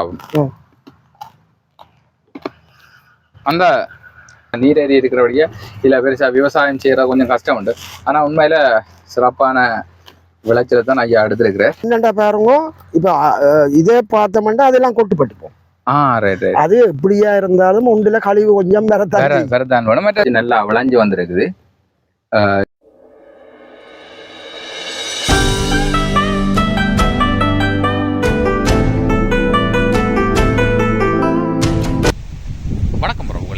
ஆகும். அந்த நீரேறி இருக்கிறபடியே இல்ல பெருசா விவசாயம் செய்யற கொஞ்சம் கஷ்டம் உண்டு. ஆனா உண்மையில சிறப்பான விளைச்சலை தான் ஐயா எடுத்திருக்கிறேன் என்னண்டா பாருங்க இப்ப இதே பார்த்தோம்னா அதெல்லாம் கொட்டுப்பட்டுப்போம். அது எப்படியா இருந்தாலும் உண்டுல கழிவு கொஞ்சம் வேற வரத்தான் வேற தான் வேணும் மற்ற நல்லா விளைஞ்சு வந்திருக்குது.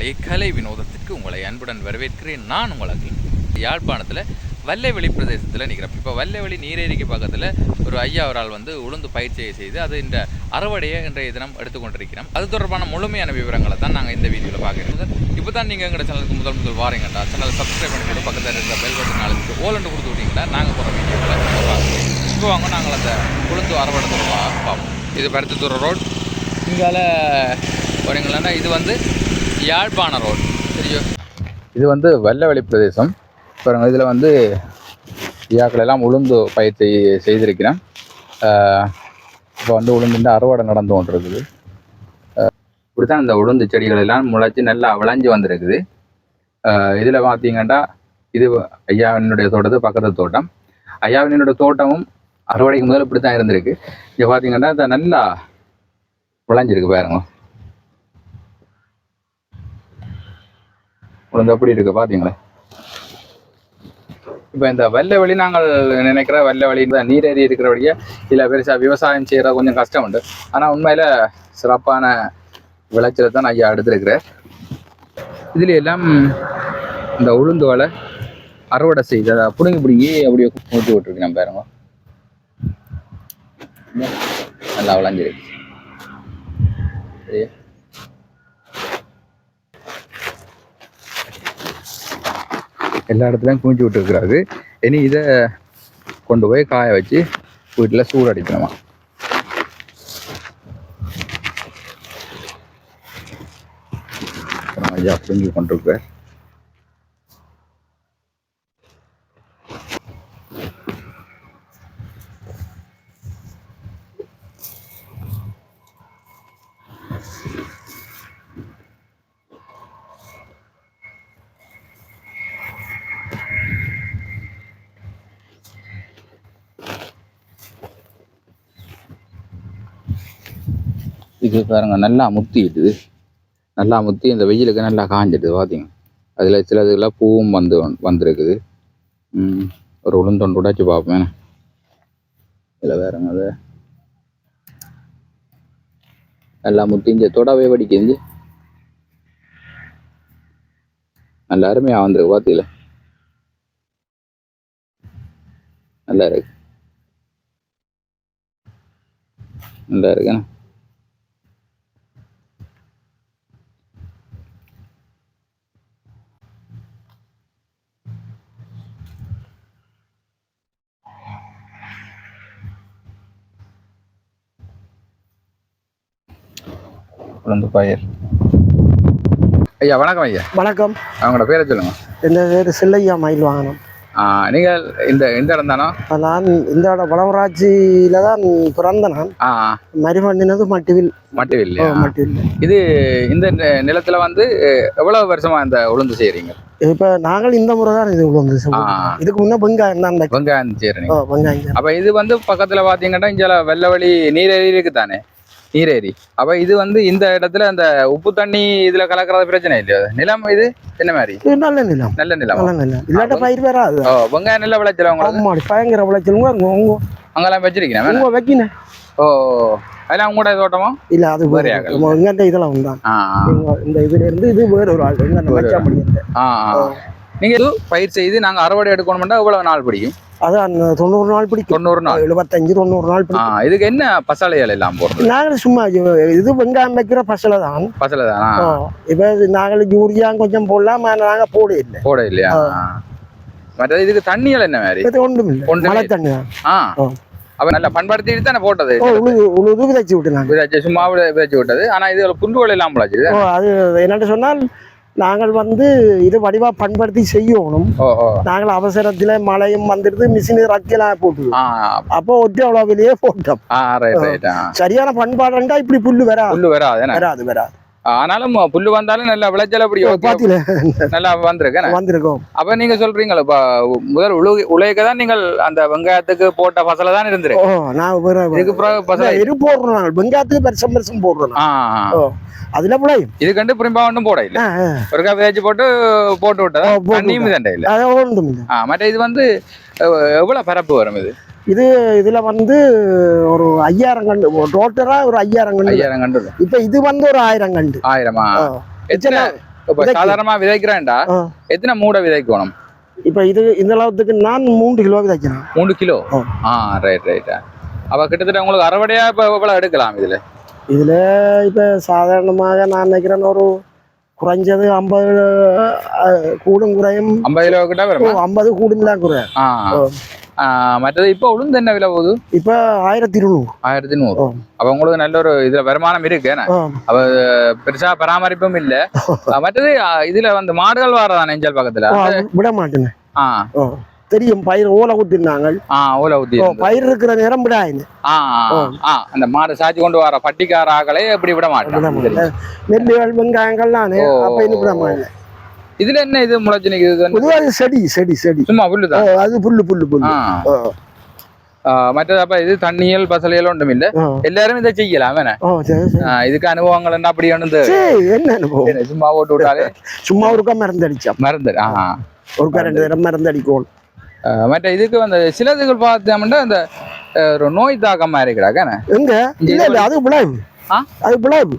ஆஹ் கலை வினோதத்திற்கு உங்களை அன்புடன் வரவேற்கிறேன். நான் உங்களுக்கு யாழ்ப்பாணத்தில் வல்லைவெளி பிரதேசத்தில் நிற்கிறேன் இப்போ வல்லைவெளி நீரேரிக்கு பக்கத்தில் ஒரு ஐயா ஒரு ஆள் வந்து உளுந்து பயிற்சியை செய்து அது இந்த அறுவடையை இன்றைய தினம் எடுத்துக்கொண்டிருக்கிறோம். அது தொடர்பான முழுமையான விவரங்களை தான் நாங்கள் இந்த வீடியோவில் பார்க்குறோம். இப்போ தான் நீங்கள் எங்கள் சேனலுக்கு முதல் முதல் வாரீங்கண்டா சேனலை சப்ஸ்கிரைப் பண்ணிட்டு பக்கத்தில் இருக்கிற பெல் பட்டன் நாளைக்கு ஓலண்டு கொடுத்து விட்டீங்கன்னா நாங்கள் போகிற வீடியோவில் பார்க்குறோம். இப்போ வாங்க நாங்கள் அந்த உளுந்து அறுவடை தொடர்பாக பார்ப்போம். இது பருத்தித்துறை ரோட். இங்கால வரீங்களா இது வந்து யாழ்ப்பாண ரோடு. சரியோ. இது வந்து வெள்ளவெளி பிரதேசம். இப்போ இதில் வந்து ஐயாக்கள் எல்லாம் உளுந்து பயிற்சி செய்திருக்கிறேன். இப்போ வந்து உளுந்துட்டு அறுவடை நடந்து கொண்டிருக்குது. இப்படி தான் இந்த உளுந்து செடிகள் எல்லாம் முளைச்சி நல்லா விளைஞ்சு வந்திருக்குது. இதில் பார்த்தீங்கன்னா இது ஐயாவினுடைய தோட்டத்து பக்கத்து தோட்டம். ஐயாவினுடைய தோட்டமும் அறுவடைக்கு முதல்ல இப்படி தான் இருந்திருக்கு. இங்கே பார்த்தீங்கன்னா இந்த நல்லா விளைஞ்சிருக்கு பாருங்க. உளுந்து எப்படி இருக்கு பார்த்தீங்களா இப்போ இந்த வெள்ளை வெளி நாங்கள் நினைக்கிற வெள்ளை வெளி இந்த நீரேறி இருக்கிறபடியே இல்லை பெருசாக விவசாயம் செய்கிற கொஞ்சம் கஷ்டம் உண்டு. ஆனால் உண்மையில் சிறப்பான விளைச்சலை தான் ஐயா எடுத்திருக்கிறேன் இதுல எல்லாம் இந்த உளுந்து வலை அறுவடை செய்து அதை பிடுங்கி பிடுங்கி அப்படியே ஊற்றி விட்டுருக்கு நம்ம பாருங்க. நல்லா விளைஞ்சிருக்கு. சரியா எல்லா இடத்துலையும் குமிச்சு விட்டுருக்குறாரு. இனி இதை கொண்டு போய் காய வச்சு வீட்டில் சூடடிக்கணுமா? அப்புறம் ஐயா புரிஞ்சு இது பாருங்க நல்லா முத்திட்டுது நல்லா முத்தி இந்த வெயிலுக்கு நல்லா காஞ்சிடுது பார்த்தீங்க அதில் சிலதுலாம் பூவும் வந்து வந்திருக்குது. ஒரு உளுந்தொண்டு உடைச்சு பார்ப்பேன் இதில் வேறங்க அது. நல்லா முத்திஞ்சு தொடவே வடிக்கிஞ்சு நல்ல அருமையாக வந்துருக்கு பார்த்தீங்களா நல்லா இருக்கு. நல்லா இருக்குண்ணா உளுந்து பயிர். ஐயா வணக்கம் ஐயா. வணக்கம். அவங்களோட பேரை சொல்லுங்க. இந்த பேர் சில்லையா மயில் வாகனம். ஆ, நீங்கள் இந்த இந்த இடம் தானோ? நான் இந்த இடம் வளவராட்சியில தான் பிறந்த நான். ஆ மறுபண்ணினது மட்டுவில். மட்டும் இல்லையா மட்டுவில். இது இந்த நிலத்துல வந்து எவ்வளவு வருஷமா இந்த உளுந்து செய்றீங்க? இப்ப நாங்கள் இந்த முறை தான் இது ஆ. இதுக்கு முன்ன வெங்காயம் தான் வெங்காயம் செய்றீங்க. ஓ, வெங்காயம் அப்ப இது வந்து பக்கத்துல பாத்தீங்கன்னா இங்க வெள்ளவழி நீரேரி இருக்கு தானே நீரேரி அப்ப இது வந்து இந்த இடத்துல அந்த உப்பு தண்ணி இதுல கலக்கிறது பிரச்சனை இல்லையா? நிலம் இது? என்ன மாதிரி? நல்ல நிலம். நல்ல நிலம்? இல்லாட்ட பயிர் வராது. ஓ வெங்காயம் நல்ல விளைச்சல் உங்களுக்கு? பயங்கர விளைச்சலுங்க உங்க அங்கெல்லாம் வச்சிருக்கீங்க வைக்கின ஓ அதெல்லாம் உங்களோட தோட்டமா? இல்ல அது வேற. எங்கிட்ட இதெல்லாம். இங்க இந்த இதுல இருந்து இது வேற ஒரு ஆள். எங்க வச்சா முடியாது ஆ ஆ. நீங்க இது பயிர் செய்து நாங்க அறுவடை எடுக்கணும்னா எவ்வளவு நாள் பிடிக்கும்? அதான் தொண்ணூறு நாள் பிடிக்கும். தொண்ணூறு நாள். எழுபத்தஞ்சு தொண்ணூறு நாள் பிடிக்கும். இதுக்கு என்ன பசலைகள் எல்லாம் போடுறது? நாங்கள் சும்மா இது- வெங்காயம் வைக்கிற பசலை தான். பசலை தானா. இப்ப நாங்கள் யூரியா கொஞ்சம் போடலாம் ஆனா நாங்க போட இல்லை. போட இல்லையா? மற்றது இதுக்கு தண்ணிகள் என்ன மாதிரி? இது ஒன்றும் இல்லை. மழை தண்ணி ஆ. அப்ப நல்லா பண்படுத்திட்டு தானே போட்டது? உழுது விதைச்சு விட்டு நாங்க விதைச்சு சும்மா விதைச்சு விட்டது. ஆனா இது புண்டுகள் எல்லாம் முளைச்சு அது என்னட்டு சொன்னால் நாங்கள் வந்து இது வடிவா பண்படுத்தி செய்யணும். நாங்கள் அவசரத்துல மழையும் வந்துடுது மிஷின் ரக்கலாம் போட்டு அப்போ போட்டோம். ஆ ரைட் ரைட் ஆ. சரியான பண்பாடுண்டா இப்படி புல்லு வராது. வராது வராது வராது. ஆனாலும் புல்லு வந்தாலும் நல்ல விளைச்சல் அப்படி நல்லா வந்திருக்கு வந்திருக்கோம். அப்ப நீங்க சொல்றீங்களா இப்ப முதல் உழு உழைக்க தான் நீங்கள் அந்த வெங்காயத்துக்கு போட்ட பசலை தான் இருந்திருக்கு நான் இதுக்கு பிறகு போடுறோம் நாங்கள் வெங்காயத்துக்கு வருஷம் வருஷம் போடுறோம் அதுல விளையும் இது கண்டு புரிம்பா ஒன்றும் போட இல்ல. ஒரு கா விதைச்சு போட்டு போட்டு விட்டதா? தண்ணியும் இதண்ட இல்ல. மற்ற இது வந்து எவ்- எவ்வளவு பரப்பு வரும் இது? இது இதுல வந்து ஒரு ஐயாயிரம் கண்டு டோட்டலா ஒரு ஐயாயிரம் கண்டு. ஐயாயிரம் கண்டு இப்ப இது வந்து ஒரு ஆயிரம் கண்டு. ஆயிரமா. எத்தனை இப்ப. சாதாரணமா விதைக்கிறேன்டா. எத்தனை மூடை விதைக்கணும்? இப்ப இது இந்த அளவுக்கு நான் மூன்று கிலோ தைக்கிறேன் மூணு கிலோ? ஆ. ஆ ரைட் ரைட் அப்ப கிட்டத்தட்ட உங்களுக்கு அறுவடையா இப்ப எவ்வளவு எடுக்கலாம் இதுல? இதுல இப்ப சாதாரணமாக நான் நினைக்கிறேன் ஒரு குறைஞ்சது ஐம்பது கூடும் குறையும். ஐம்பது கிலோ கிட்ட வருமா? ஐம்பது கூடும் தான் குறை. ஆ. ஆ. ஆ, மற்றது இப்ப உளுந்து என்ன விலை போகுது? இப்ப ஆயிரத்தி இருநூறு. ஆயிரத்தி நூறு. அப்ப உங்களுக்கு நல்ல ஒரு இதுல வருமானம் இருக்கு ஆ. பெருசா பராமரிப்பும் இல்ல. மற்றது இதுல வந்து மாடுகள் வரதா நெஞ்சல் பக்கத்துல? விட மாட்டேன் ஆ. தெரியும் பயிர் ஓலை குத்திருந்தாங்க ஆ ஓலை ஊத்தி பயிர் இருக்கிற நேரம் விடாயின்னு அந்த மாடு சாச்சி கொண்டு வர பட்டிக்கார ஆக்களை இப்படி விட மாட்டேன்? நெல்லுகள் வெங்காயங்கள் நானே ஓ. அப்ப இன்னும் விட மாட்டேன் இதுல என்ன இது முளைச்சு நிக்குது? அது செடி செடி செடி. சும்மா புல்லுதான் அது புல்லு புல்லு புல்லு. ஆ. ஓ, ஆ, மற்றது அப்ப இது தண்ணியல் பசலையல் ஒன்றும் இல்ல ஓ. எல்லாரும் இதை செய்யலாம் என்ன ஓ சரி சரி. ஆ, இதுக்கு அனுபவங்கள் என்ன அப்படி ஒன்று சரி என்ன அனுபவம்? மற்ற இதுக்கு வந்து சிலதுகள் பார்த்தோம்னா இந்த ஆ, ஒரு நோய் தாக்கம் மாதிரி கிடாக்க எங்க? இல்ல இல்ல அது விளைவு? அது விளைவு.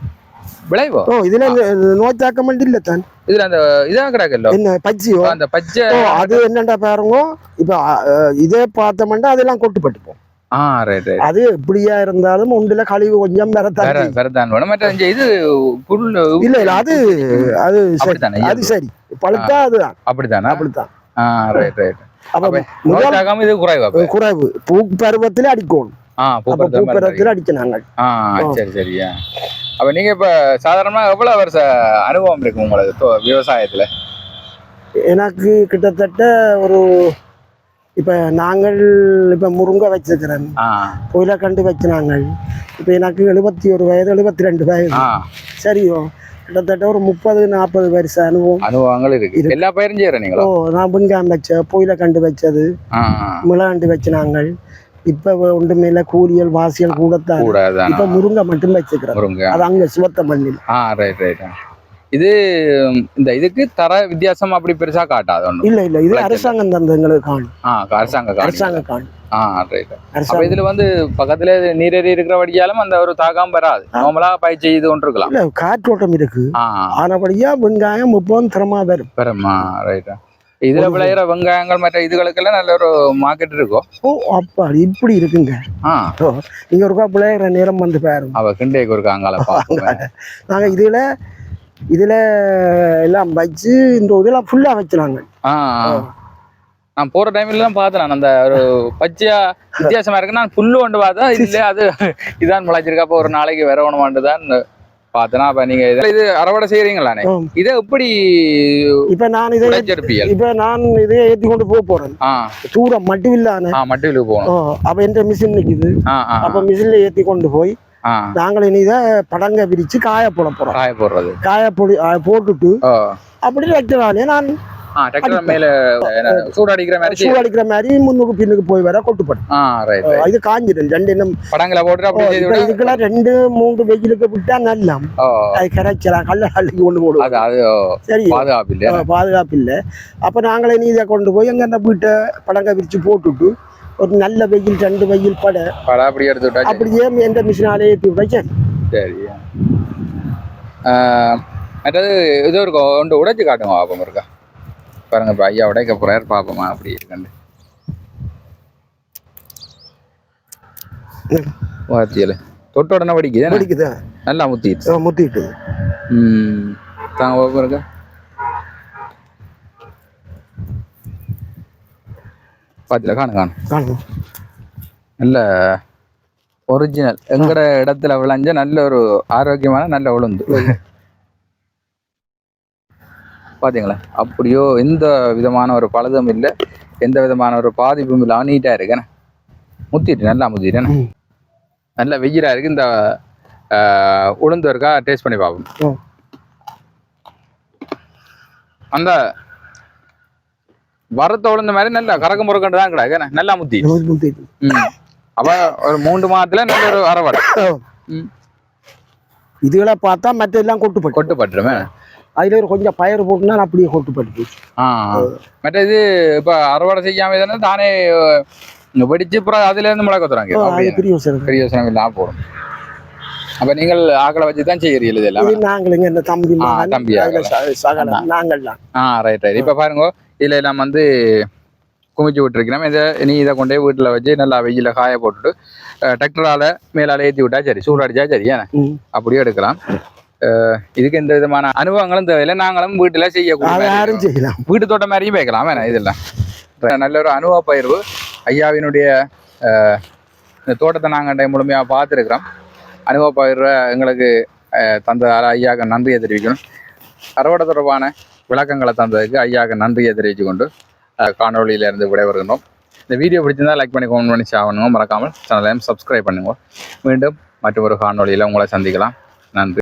விளைவோ? ஓ இதுல நோய் தாக்கம் இல்ல தான். இதுல அந்த இதா கிடக்கല്ലോ என்ன பச்சியோ அந்த பச்சை அது என்னடா பாருங்க? இப்ப இதே பார்த்தோம்னா அதெல்லாம் கொட்டுப்பட்டுப்போம் ஆ ரைட் ரைட் அது எப்படியா இருந்தாலும் ஒன்றுல கழிவு கொஞ்சம் வரத்தான் மற்ற இது இல்ல இல்ல அது அது சரி. அது சரி. பழுத்தா அதுதான். அப்படித்தானா? அப்படித்தான். ரைட் ரைட் அப்ப அப்ப முதல் நோய் தாக்கம் இது குறைவா அப்ப? குறைவு பூ பருவத்துல அடிக்கணும் ஆ அப்ப பூ பூப்பருத்தம் மாதிரி பருவத்துல அடிக்கிறாங்க சரி சரியா அப்ப நீங்க இப்ப சாதாரணமா எவ்வளவு வருஷ அனுபவம் இருக்கு உங்களுக்கு விவசாயத்துல எனக்கு கிட்டத்தட்ட ஒரு இப்ப நாங்கள் இப்ப முருங்கை வச்சிருக்கிறேன் ஆ புயலக்கண்டு வச்சினாங்க இப்ப எனக்கு எழுபத்தி ஒரு வயது எழுபத்தி ரெண்டு வயது சரியோ கிட்டத்தட்ட ஒரு முப்பது நாற்பது வருஷம் அனுபவம் அனுபவங்கள் இருக்கு. எல்லா பயிரும் ஓ நான் வெங்காயம் வச்சேன் புயலக்கண்டு வச்சது. ஆ மிளகாண்டு வச்சினாங்க இப்ப ஒன்றுமே இல்லை கூலியல் வாசியல் கூடத்தான். இப்ப முருங்கை மட்டும் வச்சுக்கிறேன் முருங்க. அது அங்க சுவத்த மண்ணில். இது இந்த இதுக்கு தர வித்தியாசம் அப்படி பெருசா காட்டாது ஒண்ணு இல்ல இல்ல. இது. அரசாங்கம் தந்த எங்களுக்கு காணும். ஆ அரசாங்க அரசாங்க காணும். ஆ ரைட் அப்ப இதுல வந்து பக்கத்துல நீரேறி இருக்கிற வடியாலும் அந்த ஒரு தாக்கம் வராது. நார்மலா பயிற்சி செய்து கொண்டு இருக்கலாம். இல்ல காற்றோட்டம் இருக்கு. ஆனபடியா வெங்காயம் முப்பதும் தரமா வரும். பெருமா ரைட்டா இதுல விளையிற வெங்காயங்கள் மற்ற இதுகளுக்கெல்லாம் நல்ல ஒரு மார்க்கெட் இருக்கும். ஓ அப்பா இப்படி இருக்குங்க. நீங்க ஒருக்கா பிள்ளைகிற நேரம் வந்து பாருங்க அவ கிண்டேக்கு ஒரு அங்கால பாப்போம் நாங்க இதுல இதுல எல்லாம் வச்சு இந்த இதெல்லாம் ஃபுல்லா வச்சினாங்க. நான் போற டைம்ல தான் பார்த்தேன் அந்த ஒரு பச்சையா வித்தியாசமா இருக்கு நான் புல்லு கொண்டு பார்த்தா இல்ல அது இதான் முளைச்சிருக்கா அப்ப ஒரு நாளைக்கு வரவணுமான்னு தான் பார்த்தேனா. அப்ப நீங்க இதை- இது அறுவடை செய்யறீங்களானே. இதை எப்படி இப்ப நான் இதை இப்ப நான் இதை ஏத்தி கொண்டு போக போறேன். தூரம் மட்டும் இல்லானே மட்டும் போகணும். அப்ப எந்த மிஷின் நிக்குது? அப்ப மிஷின்ல ஏத்தி கொண்டு போய் நாங்கள் இனி இதை படங்க விரிச்சு காய போட போறோம். காய போடுறது. காய பொடி போட்டுட்டு அப்படி வைக்கிறானே நான் ஆ டிராக்டர் மேல என்ன, சூடு அடிக்கிற மாதிரி முன்னுக்கு பின்னுக்கு போய் வர ஓ, இது காஞ்சிடும். ரெண்டு இன்னும் படங்களை போட்டு இதுக்கெல்லாம் ரெண்டு மூன்று வெயிலுக்கு விட்டா நல்லா அது கரைச்சலாம் கல்ல அள்ளிக்கு கொண்டு போடுவோம் சரி. பாதுகாப்பு இல்லை. அப்போ நாங்களே நீ இதை கொண்டு போய் எங்க வீட்டை படங்க விரிச்சு போட்டுட்டு ஒரு நல்ல வெயில் ரெண்டு வெயில் பட. படம் அப்படி எடுத்து விட்டா. அப்படியே எந்த மிஷினாலே ஏற்றி விட்டா சரி. ஆ, மற்றது இது ஒரு ஒன்று உடைச்சு காட்டுங்க பாப்போம் இருக்கா பாருங்க இப்போ ஐயா உடைக்க போறாரு பாப்போமா அப்படி இருக்கண்டு. வாத்தியல் தொட்ட உடனே வடிக்குது என்ன? பிடிக்குதா நல்லா முத்திடுச்சு முத்திட்டு ம் தாங்க பாப்போம் இருக்கா பாத்தில காணு காணு. நல்ல ஒரிஜினல் எங்கட இடத்துல விளைஞ்ச நல்ல ஒரு ஆரோக்கியமான நல்ல உளுந்து. பார்த்தீங்களா அப்படியோ எந்த விதமான ஒரு பழுதும் இல்லை. எந்த விதமான ஒரு பாதிப்பும் இல்லாமல் நீட்டாக இருக்குண்ணே முத்திட்டு நல்லா முத்திட்டு ம். நல்ல வெயிலாக இருக்குது இந்த உளுந்து இருக்கா? டேஸ்ட் பண்ணி பார்ப்போம். அந்த வரத்த உளுந்த மாதிரி நல்லா கறக்க முறக்கண்டு தான் கிடக்கு. நல்லா முத்தி. ம். அப்ப ஒரு மூன்று மாதத்துல நல்ல ஒரு அரைவடை ம். இதுகளை பார்த்தா கொட்டுப்பட்டு. கொட்டு பட்டுருமே அதுல ஒரு கொஞ்சம் பயிர் போட்டுனா அப்படியே கொட்டுப்பட்டு மற்ற இது இப்ப அறுவடை செய்யாம தானே தானே வெடிச்சு அப்புறம் அதுல இருந்து முளை கொத்துறாங்க? பெரிய யோசனை பெரிய யோசனை இல்லாம போடும். அப்ப நீங்கள் ஆக்களை வச்சு தான் செய்யறீங்க இது எல்லாம் இது நாங்களுங்க இந்த தம்பி தம்பி நாங்கள்லாம் ஆ ரைட் ரைட் இப்ப பாருங்க இதுல எல்லாம் வந்து குமிச்சு விட்டுருக்கிறோம் இதை நீ இதை கொண்டே வீட்டுல வச்சு நல்லா வெயில காய போட்டுட்டு டிராக்டரால மேலால ஏத்தி விட்டா சரி சூடாடிச்சா சரி ஏன்னா. அப்படியே எடுக்கலாம். இதுக்கு எந்த விதமான அனுபவங்களும் தேவையில்லை. நாங்களும் வீட்டுல செய்யக்கூடிய. செய்யலாம். வீட்டு தோட்டம் மாதிரியும் வைக்கலாம் வேணாம் இதெல்லாம் நல்ல ஒரு அனுபவ பயிர்வு ஐயாவினுடைய அஹ், இந்த தோட்டத்தை நாங்கள் முழுமையாக பார்த்துருக்குறோம். அனுபவ பயிர்வை எங்களுக்கு அஹ், தந்த ஐயாவுக்கு நன்றியை தெரிவிக்கணும். அறுவடை தொடர்பான விளக்கங்களை தந்ததுக்கு ஐயாவுக்கு நன்றியை தெரிவித்து கொண்டு காணொலியிலிருந்து விடைபெறுகிறோம் இந்த வீடியோ பிடிச்சிருந்தா லைக் பண்ணி கமெண்ட் பண்ணி ஷேர் பண்ணுங்க. மறக்காமல் சேனலையும் சப்ஸ்கிரைப் பண்ணுங்க. மீண்டும் மற்றொரு காணொலியில் உங்களை சந்திக்கலாம். நன்றி.